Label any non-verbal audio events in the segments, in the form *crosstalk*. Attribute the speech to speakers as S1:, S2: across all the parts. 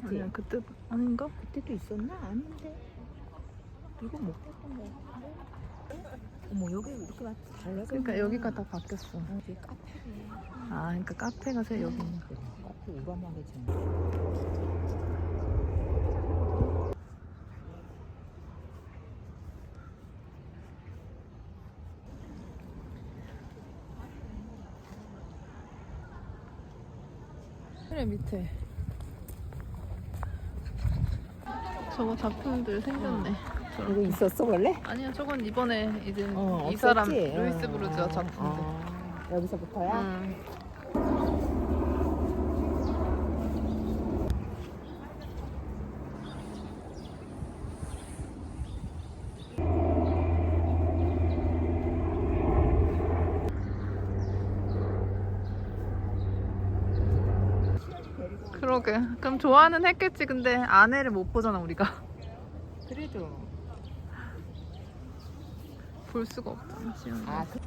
S1: 그치?
S2: 아니야 그때 아닌가?
S1: 그때도 있었나? 아닌데. 이거 못 봤던 거 같은데. 어머 여기 이렇게 막 달라져.
S2: 그러니까 여기가 다 바뀌었어.
S1: 어, 저기 카페네.
S2: 아 그러니까 카페가 새 여기 있는 거.
S1: 카페 우람하게 좀.
S2: 그래 밑에. 저거 작품들 생겼네. 저런
S1: 이거
S2: 거.
S1: 있었어 원래?
S2: 아니야 저건 이번에 이제
S1: 어,
S2: 이 사람
S1: 없었지?
S2: 루이스
S1: 어,
S2: 브루즈와
S1: 어,
S2: 작품들.
S1: 어. 여기서부터야?
S2: 응. 그러게. 그럼 좋아는 했겠지. 근데 아내를 못 보잖아 우리가.
S1: 그래도.
S2: 볼 수가 없잖아. 지금.
S1: 아 그.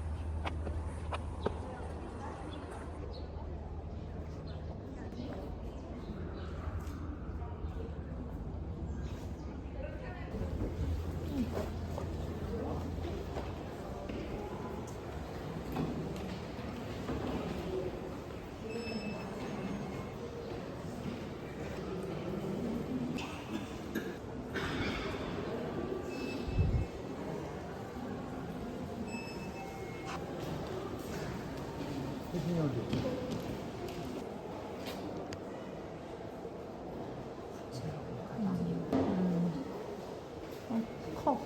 S2: 커.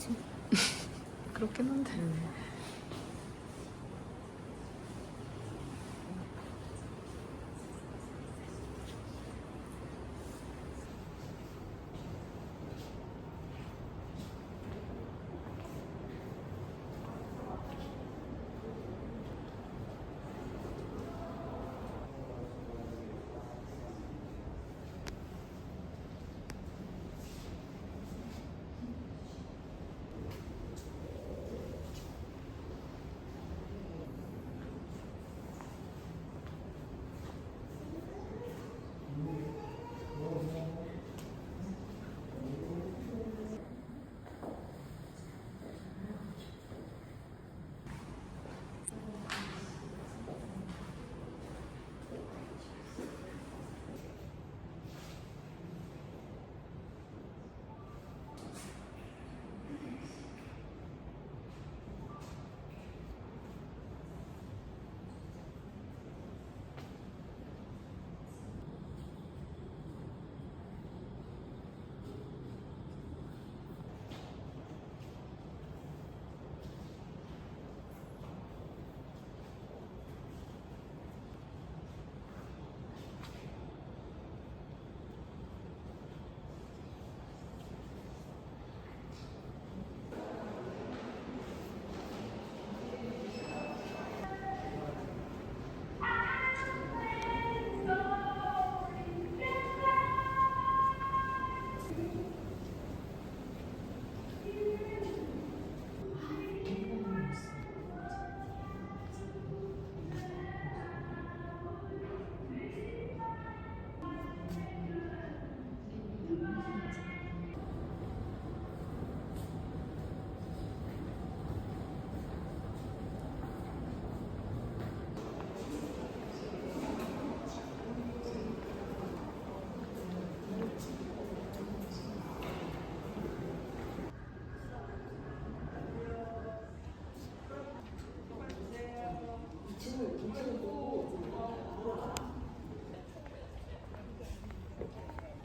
S1: 그치? *laughs*
S2: 그렇긴 한데.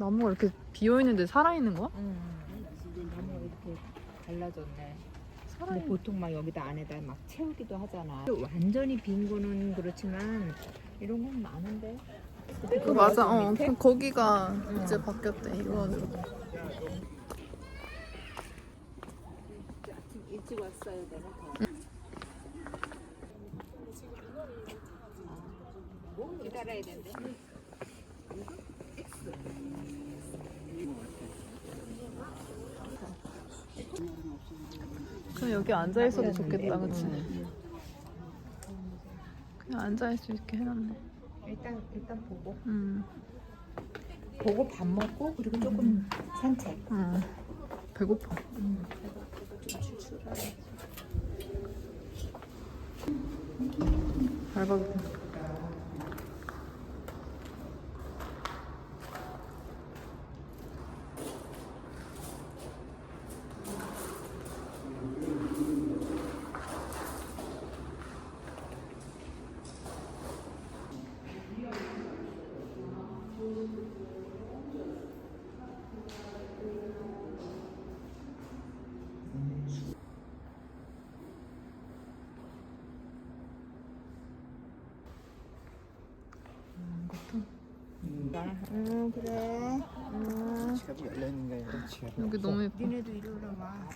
S2: 나무가 이렇게 비어 있는데 살아 있는 거야?
S1: 응. 나무가 이렇게 달라졌네. 근데
S3: 살아있는
S1: 보통 막 여기다 안에다 막 채우기도 하잖아. 완전히 빈 거는 그렇지만 이런 건 많은데.
S3: 그 맞아 어
S1: 밑에?
S3: 그 거기가 이제 바뀌었대 이거로
S1: 일찍 더. 뭐 기다려야 된대.
S3: 그냥 여기 앉아 있어도 좋겠다 그치? 그냥 앉아 있을 수 있게 해놨네.
S1: 일단 일단 보고.
S3: 음,
S1: 보고 밥 먹고 그리고 조금 산책.
S3: 음. 배고파. 알바도
S1: 응
S2: 지갑이
S3: 여기. 너무 예뻐
S1: 니네도 이리 오라 와.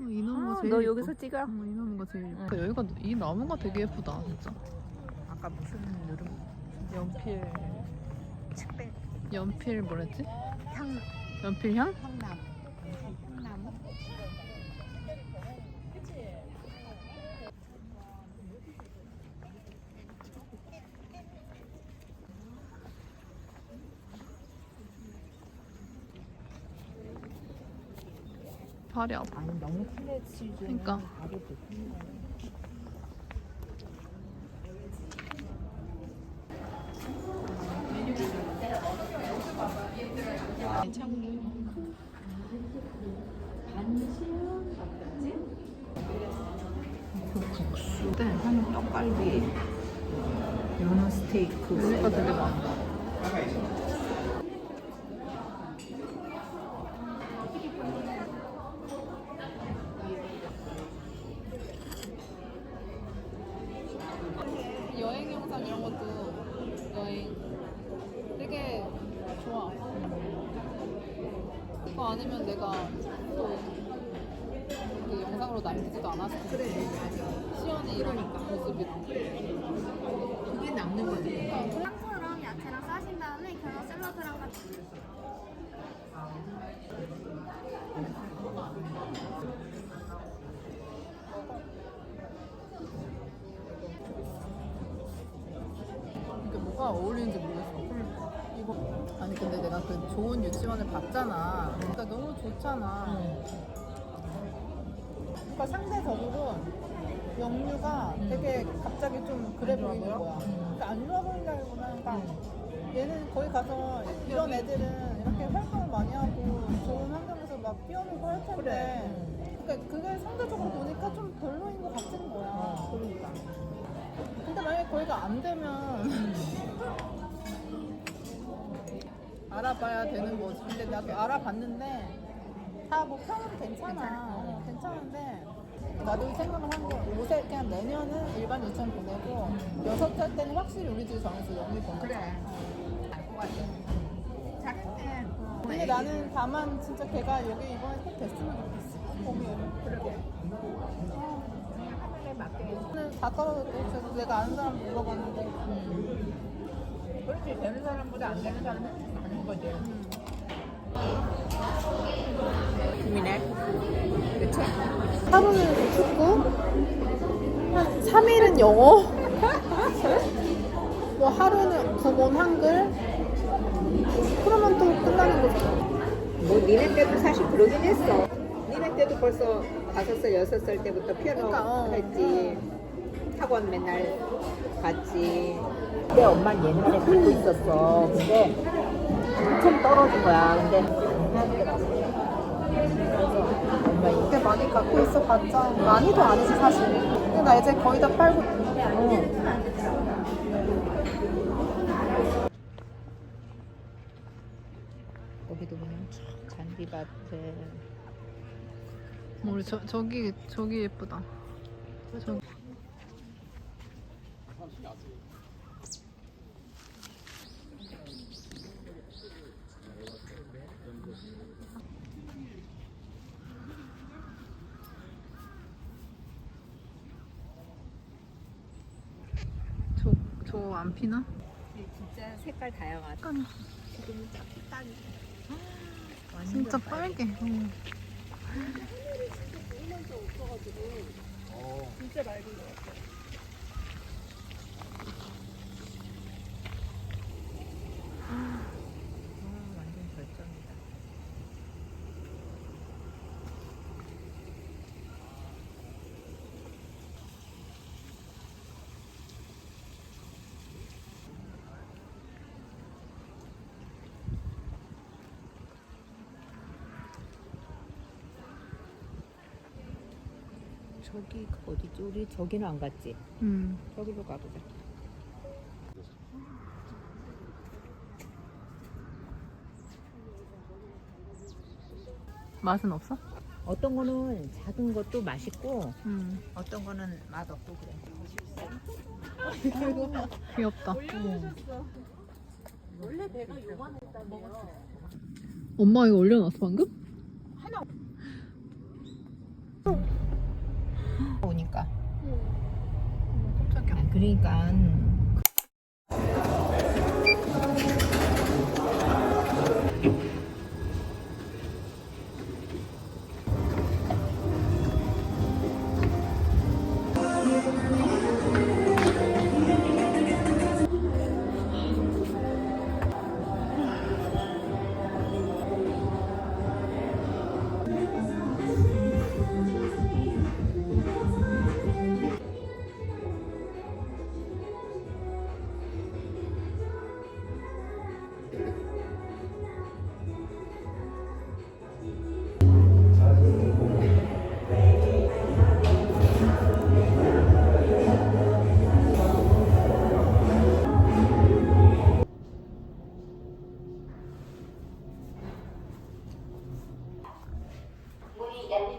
S3: 어, 이 나무가
S1: 아,
S3: 제일
S1: 너
S3: 예뻐.
S1: 여기서 찍어.
S3: 어, 이 나무가 제일 예뻐 여기가 이 나무가 되게 예쁘다 진짜
S1: 아까 무슨 누름?
S3: 연필
S1: 측백
S3: 연필 뭐랬지?
S1: 향
S3: 연필 향?
S1: 향나무. 향나무.
S3: 발이 아파
S1: 아니 너무
S3: 그러니까.
S1: 바로 거야.
S3: 네.
S1: 한 떡갈비, 연어 스테이크.
S3: 메뉴가 되게 많아 여행 영상 이런 것도 여행 되게 좋아. 그거 아니면 내가 또그 영상으로 남기지도 않았을 텐데.
S1: 그래,
S3: 시연이 이런 모습이랑.
S1: 그게 남는 거지.
S4: 빵처럼 야채랑 싸신 다음에 겨자 샐러드랑 같이
S3: 이게 뭐가 어울리는지 모르겠어. 근데 내가 그 좋은 유치원을 봤잖아. 그러니까 너무 좋잖아. 그러니까 상대적으로 영유가 되게 갑자기 좀 그래 보이는 거야. 그러니까 안 좋아 보인다기보다 그러니까 얘는 거기 가서 이런 애들은 이렇게 활동을 많이 하고 좋은 환경에서 막 뛰어놀고 할 텐데 그러니까 그게 상대적으로 보니까 좀 별로인 것 같은 거야. 그러니까. 근데 만약에 거기가 안 되면 *laughs* 알아봐야 되는 거지. 근데 나도 알아봤는데 다 뭐 평은 괜찮아. 어, 괜찮은데 나도 생각을 한게 요새 그냥 내년은 일반 유치원 보내고 여섯 살 때는 확실히 우리 집에 정해서 영리 보내.
S1: 그래. 알것 같아. 잘했네.
S3: 근데 나는 다만 진짜 걔가 여기 이번에 꼭 됐으면 좋겠어. 봄이
S1: 그러게. 하늘에 맞게.
S3: 오늘 다 떨어졌대. 내가 아는 사람 물어봤는데
S1: 그렇지. 되는 사람보다 안 되는 사람은 고민해. 그치?
S3: 하루는 축구, 한 3일은 영어, *laughs* 뭐 하루는 국어 한글, 그러면 또 끝나는 거잖아.
S1: 뭐 니네 때도 사실 그러긴 했어. 니네 때도 벌써 다섯 살, 여섯 살 때부터 피아노
S3: 그러니까, 어.
S1: 했지. 학원 맨날 갔지. 내 엄마는 옛날에 갖고 있었어. 근데 엄청 떨어진 거야. 근데 엄마
S3: 이때 많이 갖고 있어봤자 많이도 아니지 사실. 근데 나 이제 거의 다 팔고. 어.
S1: 거기도 보면 잔디밭에.
S2: 우리 저, 저기 저기 예쁘다. 저기. 안 피나?
S1: 진짜 색깔 다양하다.
S2: 약간
S1: 지금 딱 딱. 완전
S2: 진짜
S1: 빨개.
S2: 빨개. 응.
S3: 진짜 맑은 것 같아.
S1: 아, 완전 절정이다. 저기 어디지? 우리 저기는 안 갔지?
S2: 음.
S1: 저기로 가보자.
S2: 맛은 없어?
S1: 어떤 거는 작은 것도 맛있고
S2: 음.
S1: 어떤 거는 맛 없고 그래. *laughs*
S2: 귀엽다.
S3: 올려주셨어.
S2: 엄마 이거 올려놨어 방금?
S1: 오니까.
S2: 깜짝이야.
S1: 아, 그러니까
S5: and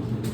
S5: Thank you.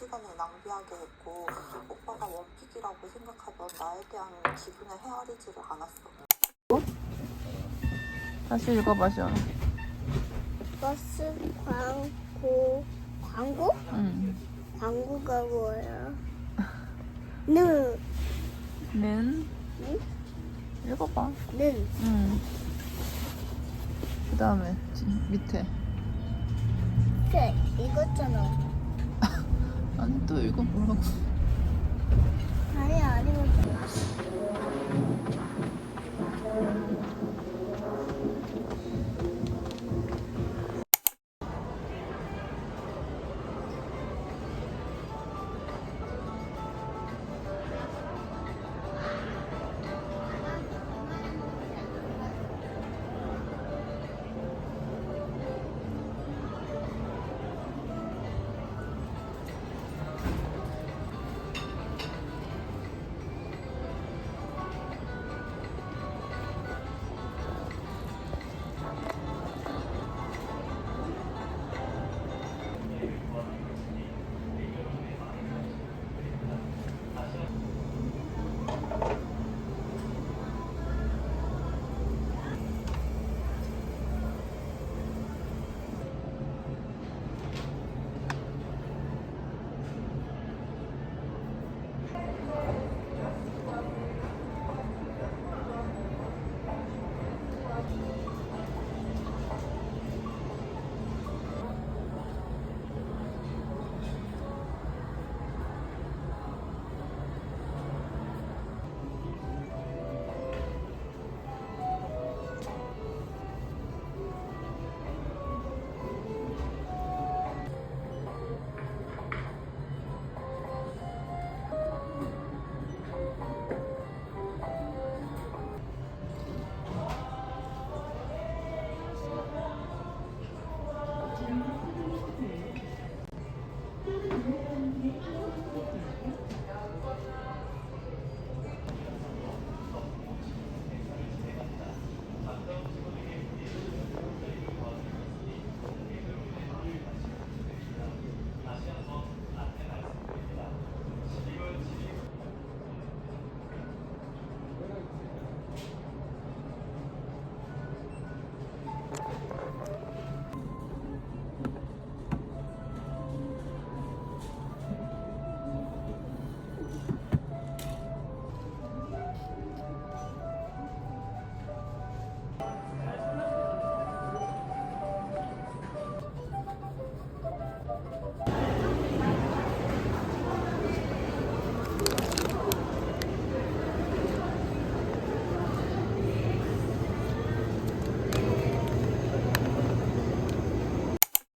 S5: 시간을 낭비하게 했고 오빠가 원픽이라고 생각하던 나에 대한 기분을 헤아리지를 않았어.
S2: 다시 읽어봐 시원.
S4: 버스 광고 광고?
S2: 응.
S4: 광고가 뭐야? *laughs* 는,
S2: 는
S4: 응?
S2: 읽어봐.
S4: 는
S2: 응. 그 다음에 밑에
S4: 그래 이거잖아
S2: 아니 또 읽어보라고.
S4: 아니 아니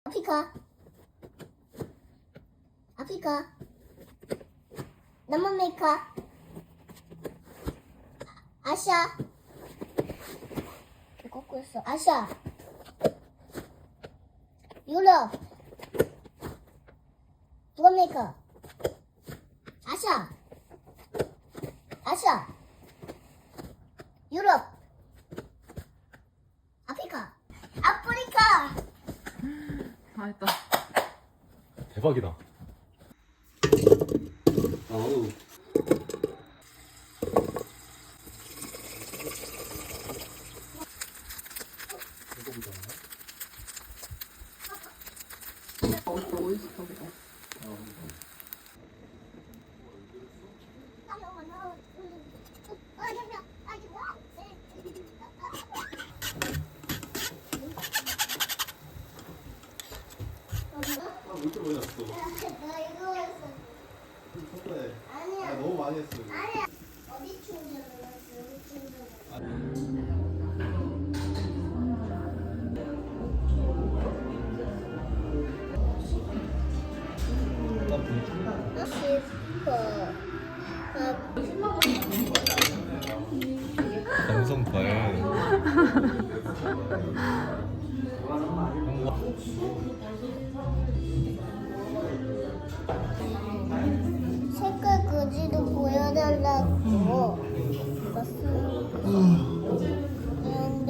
S4: 아프리카. 아프리카. 남아메리카. 아시아 있어. 아시아 유럽. 북아메리카 아시아 아시아 유럽. 아프리카. 아프리카.
S2: 다 했다.
S6: 대박이다. 아, 나도 이렇게 많이 났어. 그래.
S4: 아니야.
S6: 너무 많이 했어.
S4: 아니야. 어디 충전을 했어? 어디 충전을 싶어.
S6: 감성 과연. Thank you.